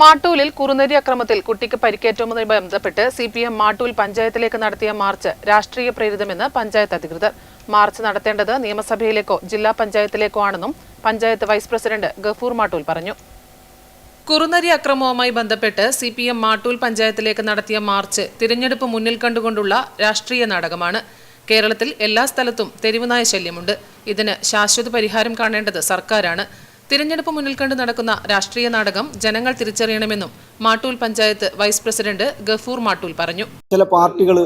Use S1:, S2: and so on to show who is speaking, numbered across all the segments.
S1: മാട്ടൂലിൽ കുറുനരി അക്രമത്തിൽ കുട്ടിക്ക് പരിക്കേറ്റുമെന്ന് ബന്ധപ്പെട്ട് സി പി എം മാട്ടൂൽ പഞ്ചായത്തിലേക്ക് നടത്തിയ മാർച്ച് രാഷ്ട്രീയ പ്രേരിതമെന്ന് പഞ്ചായത്ത് അധികൃതർ. മാർച്ച് നടത്തേണ്ടത് നിയമസഭയിലേക്കോ ജില്ലാ പഞ്ചായത്തിലേക്കോ ആണെന്നും പഞ്ചായത്ത് വൈസ് പ്രസിഡന്റ് ഗഫൂർ മാട്ടൂൽ പറഞ്ഞു. കുറുനരി അക്രമവുമായി ബന്ധപ്പെട്ട് സി പി എം മാട്ടൂൽ പഞ്ചായത്തിലേക്ക് നടത്തിയ മാർച്ച് തിരഞ്ഞെടുപ്പ് മുന്നിൽ കണ്ടുകൊണ്ടുള്ള രാഷ്ട്രീയ നാടകമാണ്. കേരളത്തിൽ എല്ലാ സ്ഥലത്തും തെരുവുനായ ശല്യമുണ്ട്. ഇതിന് ശാശ്വത പരിഹാരം കാണേണ്ടത് സർക്കാരാണ്. തിരഞ്ഞെടുപ്പ് മുന്നിൽ കണ്ട് നടക്കുന്ന രാഷ്ട്രീയ നാടകം ജനങ്ങൾ തിരിച്ചറിയണമെന്നും മാട്ടൂൽ പഞ്ചായത്ത് വൈസ് പ്രസിഡന്റ് ഗഫൂർ മാട്ടൂൽ പറഞ്ഞു.
S2: ചില പാർട്ടികൾ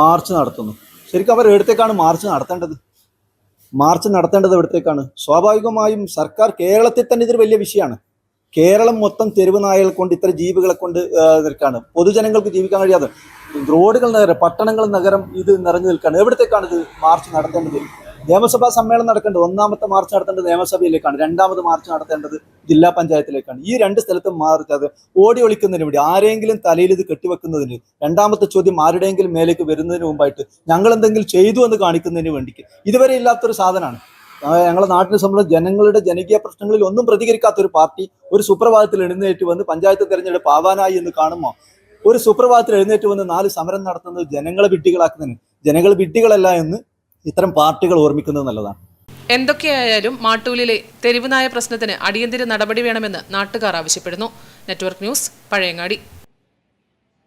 S2: മാർച്ച് നടത്തുന്നു. ശരിക്കും അവർ എവിടത്തേക്കാണ് മാർച്ച് നടത്തേണ്ടത്. മാർച്ച് നടത്തേണ്ടത് എവിടത്തേക്കാണ്? സ്വാഭാവികമായും സർക്കാർ കേരളത്തിൽ തന്നെ ഇതൊരു വലിയ വിഷയമാണ്. കേരളം മൊത്തം തെരുവ് നായകൾ കൊണ്ട് ഇത്ര ജീവികളെ കൊണ്ട് നിൽക്കാണ് പൊതുജനങ്ങൾക്ക് ജീവിക്കാൻ കഴിയാതെ. റോഡുകൾ നഗരം പട്ടണങ്ങൾ നഗരം ഇത് നിറഞ്ഞു നിൽക്കുകയാണ്. എവിടത്തേക്കാണ് ഇത് മാർച്ച് നടത്തേണ്ടത്? നിയമസഭാ സമ്മേളനം നടക്കേണ്ടത് ഒന്നാമത്തെ മാർച്ച് നടത്തേണ്ടത് നിയമസഭയിലേക്കാണ് രണ്ടാമത് മാർച്ച് നടത്തേണ്ടത് ജില്ലാ പഞ്ചായത്തിലേക്കാണ്. ഈ രണ്ട് സ്ഥലത്തും മാർച്ച് അത് ഓടി ഒളിക്കുന്നതിന് വേണ്ടി ആരെങ്കിലും തലയിൽ ഇത് കെട്ടിവെക്കുന്നതിന് രണ്ടാമത്തെ ചോദ്യം ആരുടെയെങ്കിലും മേലേക്ക് വരുന്നതിന് മുമ്പായിട്ട് ഞങ്ങൾ എന്തെങ്കിലും ചെയ്തു എന്ന് കാണിക്കുന്നതിന് വേണ്ടിക്ക്. ഇതുവരെ ഇല്ലാത്തൊരു സാധനമാണ്. ഞങ്ങളെ ഞങ്ങളുടെ നാട്ടിനെ സംബന്ധിച്ച് ജനങ്ങളുടെ ജനകീയ പ്രശ്നങ്ങളിൽ ഒന്നും പ്രതികരിക്കാത്ത ഒരു പാർട്ടി ഒരു സുപ്രഭാതത്തിൽ എഴുന്നേറ്റ് വന്ന് പഞ്ചായത്ത് തെരഞ്ഞെടുപ്പ് ആവാനായി എന്ന് കാണുമോ ഒരു സുപ്രഭാതത്തിൽ എഴുന്നേറ്റ് വന്ന് നാല് സമരം നടത്തുന്നത് ജനങ്ങളെ വിഡ്ഢികളാക്കുന്നതിന് ജനങ്ങൾ വിഡ്ഢികളല്ല എന്ന് ഇത്തരം പാർട്ടികൾ ഓർമ്മിക്കുന്നത് നല്ലതാണ്.
S1: എന്തൊക്കെയായാലും മാട്ടൂലിലെ തെരുവുനായ പ്രശ്നത്തിന് അടിയന്തര നടപടി വേണമെന്ന് നാട്ടുകാർ ആവശ്യപ്പെടുന്നു. Network news Pazhayangadi.